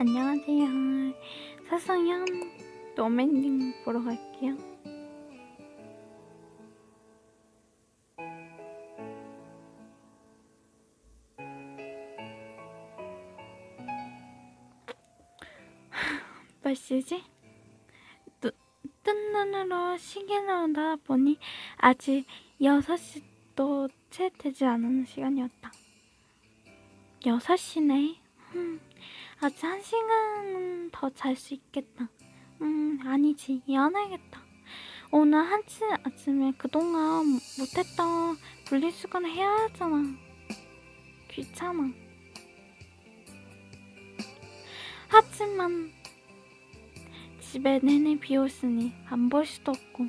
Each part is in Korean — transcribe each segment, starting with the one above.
안녕하세요. 사상현 노맨님 보러 갈게요. 몇 시지? 눈, 뜬 눈으로 시계를 나보니 아직 6시도 채 되지 않은 시간이었다. 6시네. 음, 아직 한 시간 더 잘 수 있겠다. 음, 아니지. 이안하겠다. 오늘 한치 아침에 그동안 못했던 분리수거는 해야 하잖아. 귀찮아. 하지만 집에 내내 비었으니 안 볼 수도 없고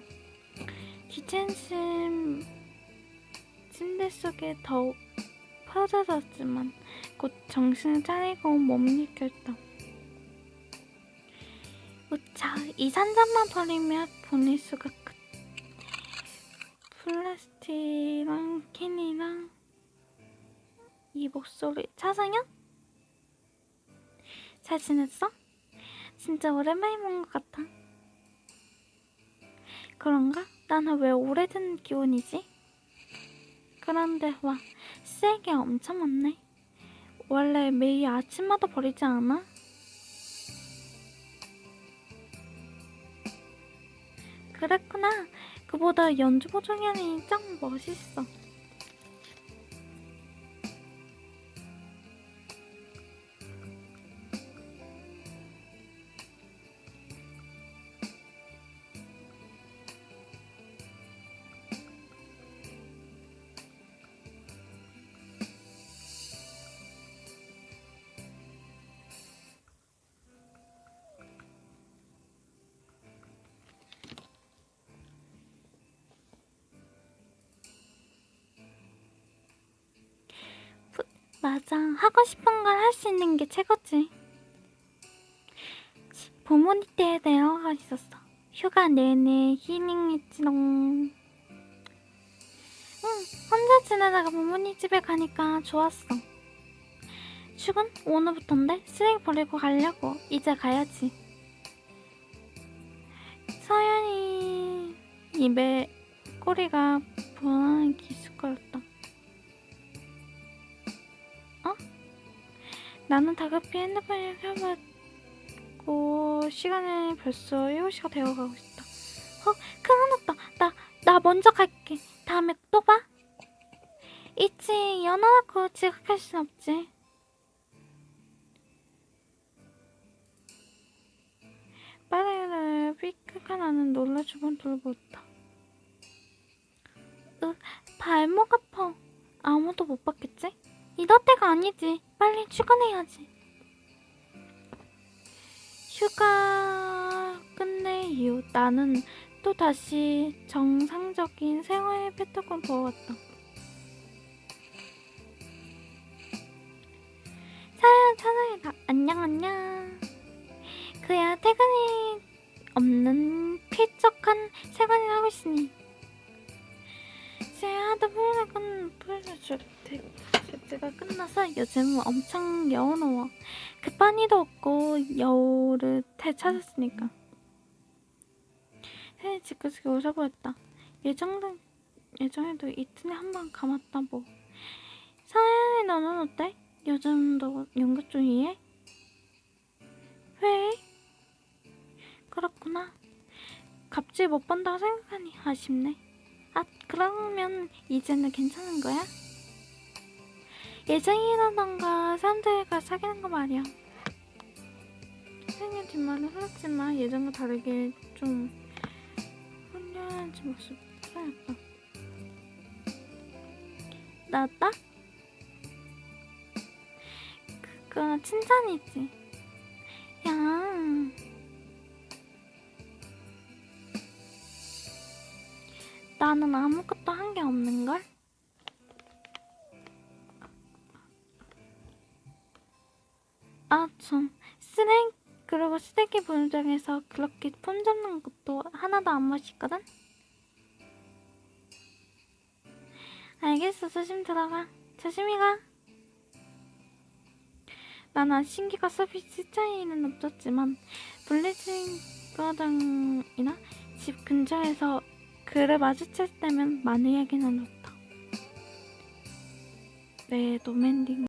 귀찮심 침대 속에 더욱 퍼져졌지만 곧 정신을 차리고 몸을 일으켰다. 우차 이 산장만 버리면 보낼 수가 끝. 플라스틱이랑 캔이랑 이 목소리 차상현? 잘 지냈어? 진짜 오랜만에 본 것 같아. 그런가? 나는 왜 오래된 기운이지? 그런데 와 쓰레기 엄청 많네. 원래 매일 아침마다 버리지 않아? 그랬구나. 그보다 연주 보정현이 짱 멋있어. 맞아. 하고 싶은 걸 할 수 있는 게 최고지. 부모님 댁에 내려가 있었어. 휴가 내내 힐링했지롱. 응, 혼자 지내다가 부모님 집에 가니까 좋았어. 출근? 오늘부터인데? 쓰레기 버리고 가려고. 이제 가야지. 서연이 입에 꼬리가 불안하게 기스거렸다. 나는 다급히 핸드폰을 켜봤고 시간이 벌써 7시가 되어가고 있다. 어? 큰일 났다. 나, 나 먼저 갈게. 다음에 또 봐. 있지. 연어놓고 지각할 순 없지. 빨래를 삐끗한 나는 놀라 주변 돌보았다. 으, 발목 아파. 아무도 못 봤겠지? 이럴 때가 아니지. 빨리 출근해야지. 휴가 끝내 이후 나는 또 다시 정상적인 생활의 패턴을 보았다. 사연 천상이다. 안녕 안녕. 그야 퇴근이 없는 쾌적한 생활을 하고 있으니. 제 하도 풀려건 풀려줄 테. 가 끝나서 요즘 엄청 여운어워. 급한 일도 없고 여우를 되찾았으니까. 새해 집구석에 오셔보였다. 예정도, 예정에도 이틀에 한 번 감았다 뭐. 사연이 너는 어때? 요즘도 연극 중이에? 왜? 그렇구나. 갑자기 못 본다고 생각하니 아쉽네. 아, 그러면 이제는 괜찮은 거야? 예정이라던가 사람들과 사귀는 거 말이야. 생일 뒷말은 흘렀지만 예전과 다르게 좀 훈련한 모습 표현했다. 나왔다? 그거 칭찬이지. 야. 나는 아무것도 한 게 없는걸? 아, 참. 쓰레기, 그리고 쓰레기 분장에서 그렇게 폰 잡는 것도 하나도 안 멋있거든? 알겠어, 조심 들어가. 조심히 가. 나는 신기가 서비스 차이는 없었지만 가든이나 집 근처에서 그를 마주칠 때면 많은 이야기는 나눴다. 네, 노맨딩.